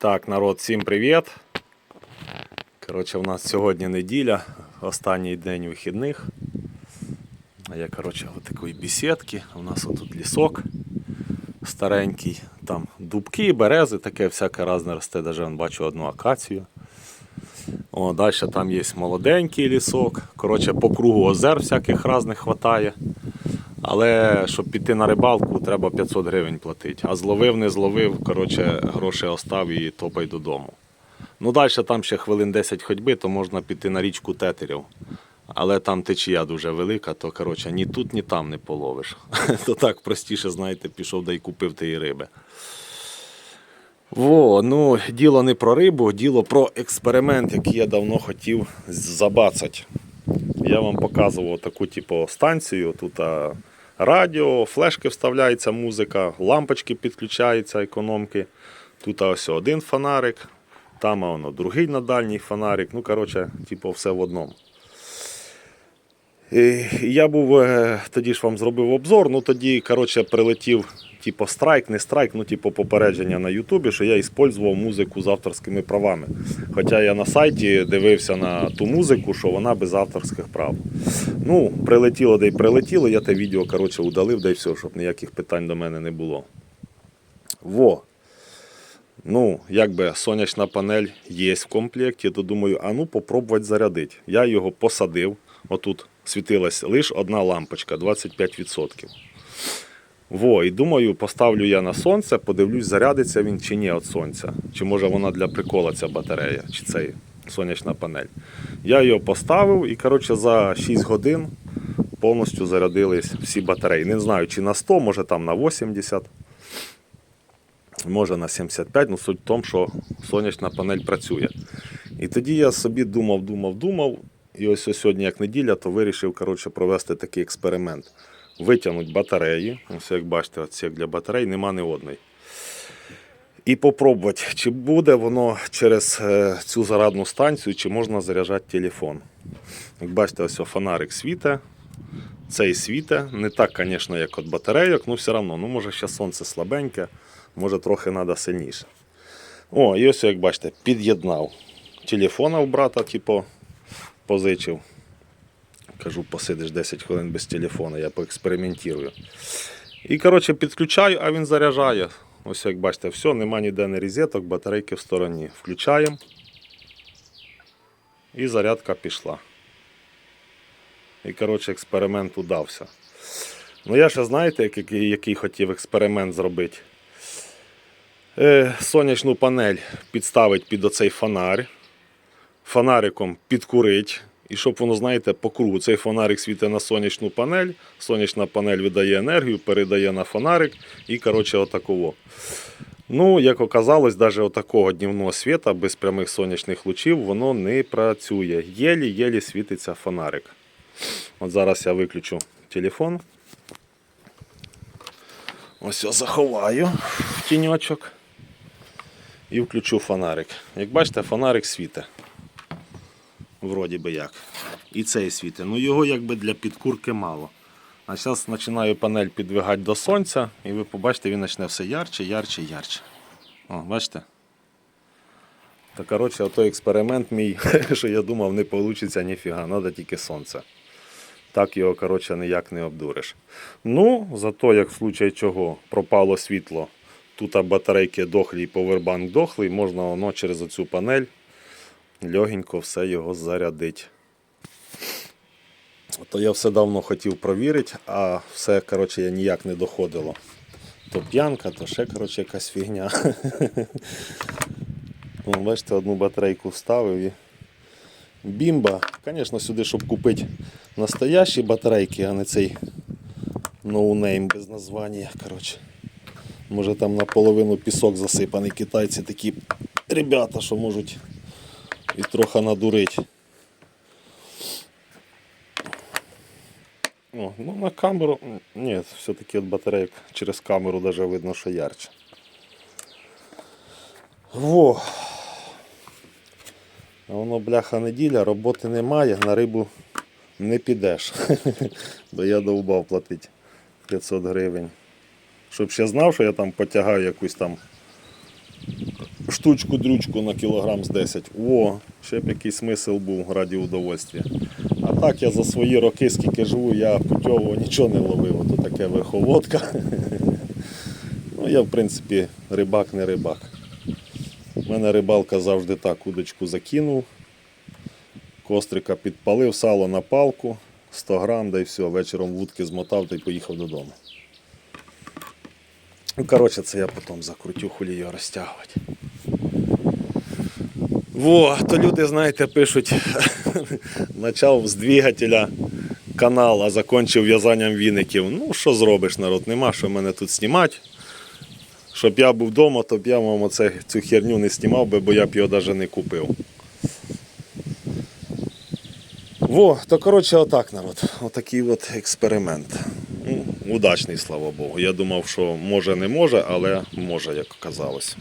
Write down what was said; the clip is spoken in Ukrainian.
Так, народ, всім привіт. Коротше, у нас сьогодні неділя, останній день вихідних. А я, коротше, в такої бесідки. У нас отут лісок старенький, там дубки, берези, таке всяке разне росте, навіть вон бачу одну акацію. О, далі там є молоденький лісок. Коротше, по кругу озер всяких різних хватає. Але щоб піти на рибалку, треба 500 гривень платити. А зловив, не зловив, коротше, гроші остав і топай додому. Ну, далі там ще хвилин 10 ходьби, то можна піти на річку Тетерів. Але там течія дуже велика, то коротше, ні тут, ні там не половиш. То так простіше, знаєте, пішов да й купив тієї риби. Во, ну, діло не про рибу, діло про експеримент, який я давно хотів забацати. Я вам показував таку типу, станцію. Тут радіо, флешки вставляється музика, лампочки підключаються, економки. Тут ось один фонарик, там воно, другий на дальній фонарик. Ну, коротше, типу, все в одному. І я був е, тоді ж вам зробив обзор. Ну тоді, коротше, прилетів, типу, страйк, не страйк, ну, типу, попередження на Ютубі, що я використовував музику з авторськими правами. Хоча я на сайті дивився на ту музику, що вона без авторських прав. Ну, прилетіло, де й прилетіло, я те відео коротше, удалив, де й все, щоб ніяких питань до мене не було. Во. Ну, якби сонячна панель є в комплекті, то думаю, а ну попробувати зарядити. Я його посадив. Отут світилась лише одна лампочка 25%. Во, і думаю, поставлю я на сонце, подивлюсь, зарядиться він чи ні від сонця. Чи може вона для прикола ця батарея, чи цей сонячна панель. Я його поставив і коротше, за 6 годин повністю зарядились всі батареї. Не знаю, чи на 100, може там на 80, може на 75. Ну суть в тому, що сонячна панель працює. І тоді я собі думав, думав, думав. І ось ось сьогодні, як неділя, то вирішив коротше, провести такий експеримент. Витягнути батареї. Ось як бачите, отсек для батарей нема ні одної. І попробувати, чи буде воно через е, цю зарадну станцію, чи можна заряджати телефон. Як бачите, ось фонарик світе. Цей світе. Не так, звісно, як від батарейок, але все одно, ну може ще сонце слабеньке, може трохи треба сильніше. О, і ось, як бачите, під'єднав телефона у брата, типу, позичив. Кажу, посидиш 10 хвилин без телефона, я поекспериментую. І коротше підключаю, а він заряджає. Ось як бачите, все, нема ніде не розеток, батарейки в стороні. Включаємо. І зарядка пішла. І коротше експеримент удався. Ну я ще знаєте, який, який хотів експеримент зробити. Е, сонячну панель підставить під оцей фонарь фонариком підкурить. І щоб воно, знаєте, по кругу цей фонарик світить на сонячну панель, сонячна панель видає енергію, передає на фонарик і, коротше, отаково. Ну, як оказалось, навіть отакого днівного світа без прямих сонячних лучів воно не працює. Єлі-єлі світиться фонарик. От зараз я виключу телефон. Ось я заховаю в тіньочок і включу фонарик. Як бачите, фонарик світить. Вроді би як. І цей світить. Ну його якби для підкурки мало. А зараз починаю панель підвигати до сонця, і ви побачите, він почне все ярче, ярче, ярче. О, бачите? Та коротше, отой експеримент мій, що я думав, не вийде ніфіга, треба тільки сонце. Так його коротше, ніяк не обдуриш. Ну, зато, як в случаї чого пропало світло, тут батарейки дохлі і повербанк дохлий, можна воно через оцю панель легенько все його зарядить. То я все давно хотів провірити, а все коротше, я ніяк не доходило. То п'янка, то ще коротше, якась фігня. Вон, бачите, одну батарейку вставив і бімба. Звісно, сюди, щоб купити настоящі батарейки, а не цей ноунейм без названня. Коротше. Може там наполовину пісок засипаний. Китайці такі ребята, що можуть і трохи надурить. О, ну на камеру. Ні, все-таки від батарейок через камеру даже видно, що ярче. Во. А воно бляха неділя, роботи немає, на рибу не підеш. Бо я довбав платити 500 гривень. Щоб ще знав, що я там потягаю якусь там штучку дрючку на кілограм з 10. О, ще б якийсь смисл був раді удовольствия. А так я за свої роки, скільки живу, я путьового нічого не ловив. Ото таке верховодка. Ну, я, в принципі, рибак не рибак. У мене рибалка завжди так, удочку закинув, кострика підпалив, сало на палку, 100 грам, да і все, вечором вудки змотав та й поїхав додому. Ну, коротше, це я потім закрутю хулі його розтягувати. Во, то люди, знаєте, пишуть, почав з двигателя канал, а закончив в'язанням віників. Ну, що зробиш, народ, нема що мене тут знімати. Щоб я був вдома, то б я вам оце, цю херню не знімав би, бо я б його навіть не купив. Во, то коротше, отак, народ. Отакий от експеримент. Ну, удачний, слава Богу. Я думав, що може не може, але може, як оказалось.